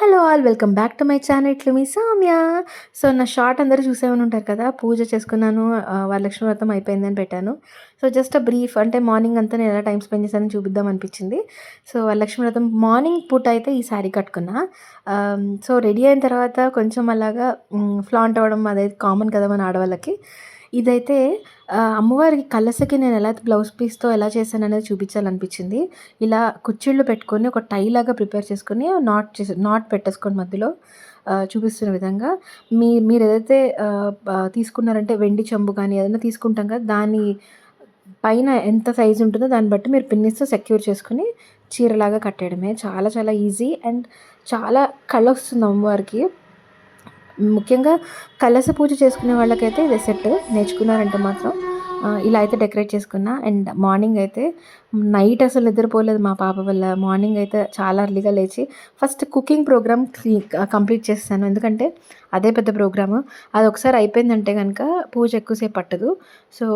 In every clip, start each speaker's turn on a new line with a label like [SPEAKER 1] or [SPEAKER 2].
[SPEAKER 1] Hello all welcome back to my channel ఇట్లు మీ సామ్య so నా షార్ట్ అందరూ చూసేమని ఉంటారు కదా పూజ చేసుకున్నాను వరలక్ష్మి వ్రతం అయిపోయిందని పెట్టాను. సో జస్ట్ బ్రీఫ్ అంటే మార్నింగ్ అంతా నేను ఎలా టైం స్పెండ్ చేశానని చూపిద్దాం అనిపించింది. సో వరలక్ష్మి వ్రతం మార్నింగ్ పూట అయితే ఈ శారీ కట్టుకున్నా. Um, సో రెడీ అయిన తర్వాత కొంచెం అలాగా ఫ్లాంట్ అవ్వడం అదైతే కామన్ కదా మన ఆడవాళ్ళకి. ఇదైతే అమ్మవారికి కలసకి నేను ఎలా బ్లౌజ్ పీస్తో ఎలా చేశాను అనేది చూపించాలనిపించింది. ఇలా కుచ్చిళ్ళు పెట్టుకొని ఒక టై లాగా ప్రిపేర్ చేసుకొని నాట్ చేసి నాట్ పెట్టేసుకొని మధ్యలో చూపిస్తున్న విధంగా మీ మీరు ఏదైతే తీసుకున్నారంటే వెండి చెంబు కానీ ఏదైనా తీసుకుంటాం కదా దాని పైన ఎంత సైజు ఉంటుందో దాన్ని బట్టి మీరు పిన్నిస్తో సెక్యూర్ చేసుకుని చీరలాగా కట్టేయడమే. చాలా చాలా ఈజీ అండ్ చాలా కళ వస్తుంది అమ్మవారికి. ముఖ్యంగా కలస పూజ చేసుకునే వాళ్ళకైతే ఇది సెట్ నేర్చుకున్నారంటే మాత్రం. ఇలా అయితే డెకరేట్ చేసుకున్నా. అండ్ మార్నింగ్ అయితే నైట్ అసలు నిద్రపోలేదు మా పాప వల్ల. మార్నింగ్ అయితే చాలా అర్లీగా లేచి ఫస్ట్ కుకింగ్ ప్రోగ్రామ్ కంప్లీట్ చేస్తాను. ఎందుకంటే అదే పెద్ద ప్రోగ్రాము అది ఒకసారి అయిపోయిందంటే కనుక పూజ ఎక్కువసేపు పట్టదు. సో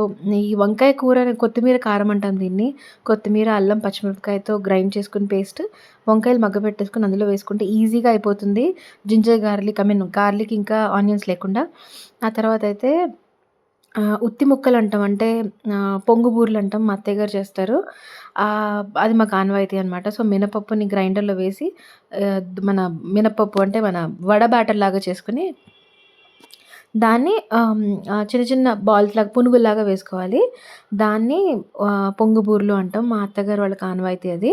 [SPEAKER 1] ఈ వంకాయ కూర కొత్తిమీర కారం అంటాం దీన్ని. కొత్తిమీర అల్లం పచ్చిమిరపకాయతో గ్రైండ్ చేసుకుని పేస్ట్ వంకాయలు మగ్గ పెట్టేసుకుని అందులో వేసుకుంటే ఈజీగా అయిపోతుంది. Ginger garlic I mean garlic ఇంకా ఆనియన్స్ లేకుండా. ఆ తర్వాత అయితే ఉత్తి ముక్కలు అంటాం అంటే పొంగు బూరెలు అంటాం మా అత్తయ్య గారు చేస్తారు. అది మాకు ఆనవాయితీ అనమాట సో మినపప్పుని గ్రైండర్లో వేసి మన మినపప్పు అంటే మన వడ బ్యాటర్ లాగా చేసుకుని దాన్ని చిన్న చిన్న బాల్స్ లాగా పునుగుల్లాగా వేసుకోవాలి. దాన్ని ఆ, పొంగు బూరెలు అంటాం. మా అత్తగారు వాళ్ళకి ఆనవాయితీ అది.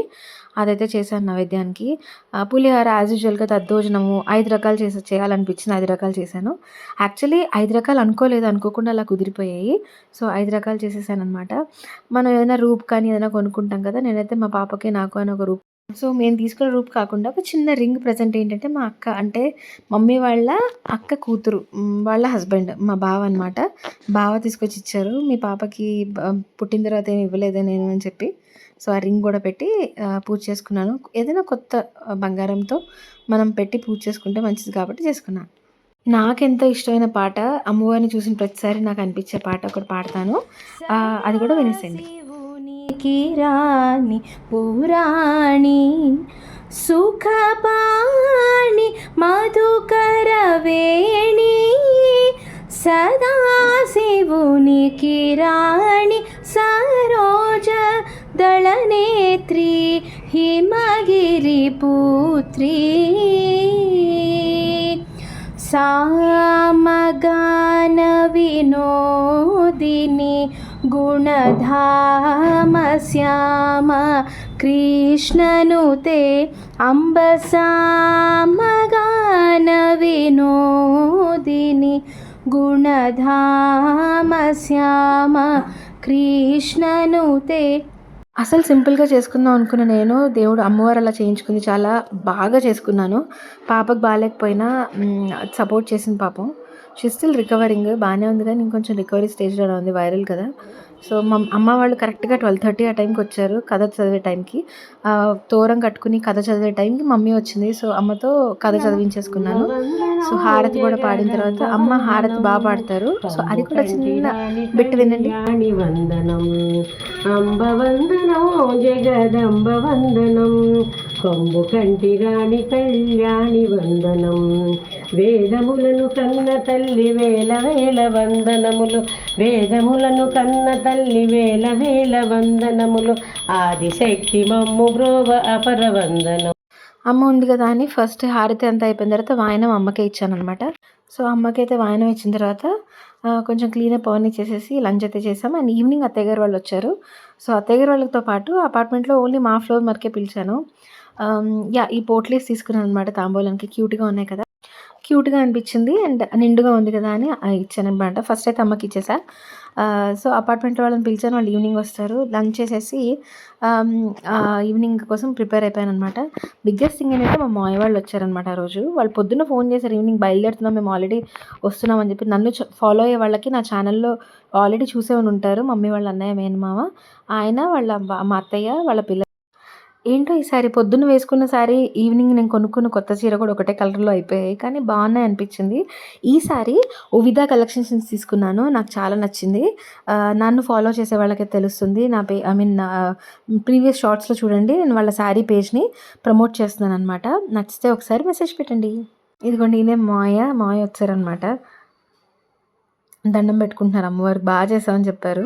[SPEAKER 1] అదైతే చేశాను నైవేద్యానికి. ఆ, పులిహోర యాజ్ యూజువల్గా తద్దోజనము ఐదు రకాలు చేసి చేయాలనిపించింది ఐదు రకాలు చేశాను. యాక్చువల్లీ ఐదు రకాలు అనుకోలేదు అనుకోకుండా అలా కుదిరిపోయాయి. సో ఐదు రకాలు చేసేసాను అనమాట మనం ఏదైనా రూప్ కానీ ఏదైనా కొనుక్కుంటాం కదా నేనైతే మా పాపకి నాకు అని ఒక రూప్ సో మేము తీసుకున్న రూప్ కాకుండా ఒక చిన్న రింగ్ ప్రజెంట్ ఏంటంటే మా అక్క అంటే మమ్మీ వాళ్ళ అక్క కూతురు వాళ్ళ హస్బెండ్ మా బావ అనమాట బావ తీసుకొచ్చి ఇచ్చారు. మీ పాపకి పుట్టిన తర్వాత ఏమి ఇవ్వలేదే నేను అని చెప్పి. సో ఆ రింగ్ కూడా పెట్టి పూజ చేసుకున్నాను. ఏదైనా కొత్త బంగారంతో మనం పెట్టి పూజ చేసుకుంటే మంచిది కాబట్టి చేసుకున్నాను. నాకెంతో ఇష్టమైన పాట అమ్మవారిని చూసిన ప్రతిసారి నాకు అనిపించే పాట ఒకటి పాడతాను. అది కూడా వినేసండి
[SPEAKER 2] శివునికి రాణి పురాణి సుఖపాణి మధుకర వేణి సదా శివునికి సరోజ దళనేత్రి హిమగిరి పుత్రి. సామగాన వినోదిని గుణధామ శ్యామ కృష్ణనుతే అంబ సామగాన వినోదిని గుణధామ శ్యామ కృష్ణనుతే
[SPEAKER 1] అసలు సింపుల్గా చేసుకుందాం అనుకున్న నేను దేవుడు అమ్మవారు అలా చేయించుకుంది చాలా బాగా చేసుకున్నాను. పాపకు బాగాలేకపోయినా సపోర్ట్ చేసింది పాపం. షీ స్టిల్ రికవరింగ్ బాగానే ఉంది కానీ ఇంకొంచెం రికవరీ స్టేజ్లో ఉంది వైరల్ కదా. సో మా అమ్మ వాళ్ళు కరెక్ట్గా ట్వెల్వ్ థర్టీ ఆ టైంకి వచ్చారు కథ చదివే టైంకి తోరం కట్టుకుని కథ చదివే టైంకి మమ్మీ వచ్చింది. సో అమ్మతో కథ చదివించేసుకున్నాను. సో హారతి కూడా పాడిన తర్వాత అమ్మ హారతి బాగా పాడతారు. సో అది కూడా చిన్న బిట్ వినండి.
[SPEAKER 3] వందనం అంబ వందనం జగదంబ వందనం కొంబు కంటి రాణి కళ్యాణి వందనం. వేదములను కన్న తల్లి వేల వేల వందనములు. వేదములను కన్న తల్లి వేల వేల వందనములు. ఆదిశక్తి మమ్ము బ్రోవ అపర వందనం.
[SPEAKER 1] అమ్మ ఉంది కదా అని ఫస్ట్ హారతి అంతా అయిపోయిన తర్వాత వాయనం అమ్మకే ఇచ్చాను అనమాట సో అమ్మకైతే వాయనం ఇచ్చిన తర్వాత కొంచెం క్లీనప్ అవన్నీ చేసేసి లంచ్ అయితే చేసాం అండ్ ఈవినింగ్ అత్తయ్య గారు వాళ్ళు వచ్చారు. సో అత్తయ్య గారు వాళ్ళతో పాటు అపార్ట్మెంట్లో ఓన్లీ మా ఫ్లోర్ మరికే పిలిచాను. యా ఈ పోట్లేస్ తీసుకున్నాను అనమాట తాంబూలానికి. క్యూట్గా ఉన్నాయి కదా. క్యూట్గా అనిపించింది. అండ్ నిండుగా ఉంది కదా అని ఇచ్చాను అనమాట ఫస్ట్ అయితే అమ్మకి ఇచ్చేసా. సో అపార్ట్మెంట్ వాళ్ళని పిలిచాను. వాళ్ళు ఈవినింగ్ వస్తారు. లంచ్ చేసేసి ఈవినింగ్ కోసం ప్రిపేర్ అయిపోయాను అనమాట బిగ్గెస్ట్ థింగ్ ఏంటంటే మా మాయ వాళ్ళు వచ్చారనమాట ఆ రోజు. వాళ్ళు పొద్దున్న ఫోన్ చేశారు ఈవినింగ్ బయలుదేరుతున్నాం. మేము ఆల్రెడీ వస్తున్నాం అని చెప్పి. నన్ను ఫాలో అయ్యే వాళ్ళకి నా ఛానల్లో ఆల్రెడీ చూసే ఉంటారు. మమ్మీ వాళ్ళ అన్నయ్య మేనమామ. ఆయన వాళ్ళ మా అత్తయ్య వాళ్ళ పిల్ల ఏంటో ఈ సారీ పొద్దున్న వేసుకున్న సారీ ఈవినింగ్ నేను కొనుక్కున్న కొత్త చీర కూడా ఒకటే కలర్‌లో అయిపోయాయి. కానీ బాగున్నాయి అనిపించింది. ఈ సారీ ఉవిధా కలెక్షన్స్ నుంచి తీసుకున్నాను. నాకు చాలా నచ్చింది. నన్ను ఫాలో చేసే వాళ్ళకి తెలుస్తుంది. నా పే ఐ మీన్ ప్రీవియస్ షార్ట్స్‌లో చూడండి. నేను వాళ్ళ శారీ పేజ్‌ని ప్రమోట్ చేస్తున్నాను అనమాట నచ్చితే ఒకసారి మెసేజ్ పెట్టండి. ఇదిగోండి ఈయనే మాయ మాయ వచ్చారనమాట. దండం పెట్టుకుంటున్నారు అమ్మవారికి. బాగా చేసామని చెప్పారు.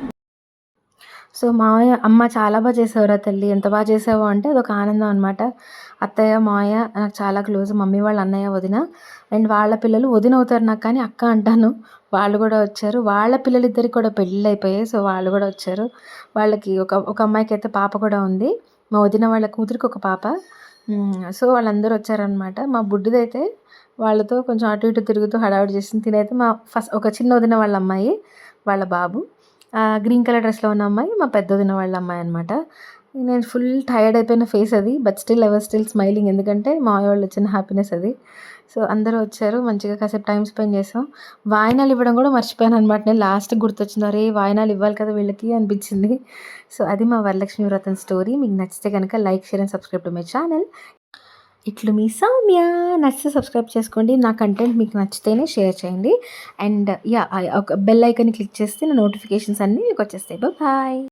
[SPEAKER 1] సో మావయ్య అమ్మ చాలా బాగా చేసావురా తల్లి? ఎంత బాగా చేసావు అంటే అదొక ఆనందం అనమాట అత్తయ్య మావయ్య నాకు చాలా క్లోజ్. మమ్మీ వాళ్ళ అన్నయ్య వదిన. అండ్ వాళ్ళ పిల్లలు వదిన అవుతారు నాకు కానీ అక్క అంటాను. వాళ్ళు కూడా వచ్చారు. వాళ్ళ పిల్లలిద్దరికి కూడా పెళ్ళిళ్ళు అయిపోయాయి సో వాళ్ళు కూడా వచ్చారు. వాళ్ళకి ఒక ఒక అమ్మాయికి అయితే పాప కూడా ఉంది. మా వదిన వాళ్ళ కూతురికి ఒక పాప. సో వాళ్ళందరూ వచ్చారనమాట మా బుడ్డిదైతే వాళ్ళతో కొంచెం అటు ఇటు తిరుగుతూ హడావిడి చేసింది. తినైతే మా ఫస్ట్ ఒక చిన్న వదిన వాళ్ళ అమ్మాయి వాళ్ళ బాబు. గ్రీన్ కలర్ డ్రెస్లో ఉన్న అమ్మాయి మా పెద్ద వాళ్ళ అమ్మాయి అనమాట నేను ఫుల్ టైర్డ్ అయిపోయిన ఫేస్ అది but still ever still smiling ఎందుకంటే మా వాళ్ళు వచ్చిన హ్యాపీనెస్ అది. సో అందరూ వచ్చారు మంచిగా కాసేపు టైం స్పెండ్ చేసాం. వాయినాలు ఇవ్వడం కూడా మర్చిపోయాను అనమాట నేను లాస్ట్ గుర్తొచ్చింది అరే వాయినాలు ఇవ్వాలి కదా వీళ్ళకి అనిపించింది. సో అది మా వరలక్ష్మి వ్రతం స్టోరీ మీకు నచ్చితే కనుక like share and subscribe to my channel ఇట్లు మీ సౌమ్య. నచ్చితే సబ్స్క్రైబ్ చేసుకోండి. నా కంటెంట్ మీకు నచ్చితేనే షేర్ చేయండి. అండ్ యా ఒక బెల్ ఐకన్ క్లిక్ చేస్తే నా నోటిఫికేషన్స్ అన్నీ మీకు వచ్చేస్తాయి. బాయ్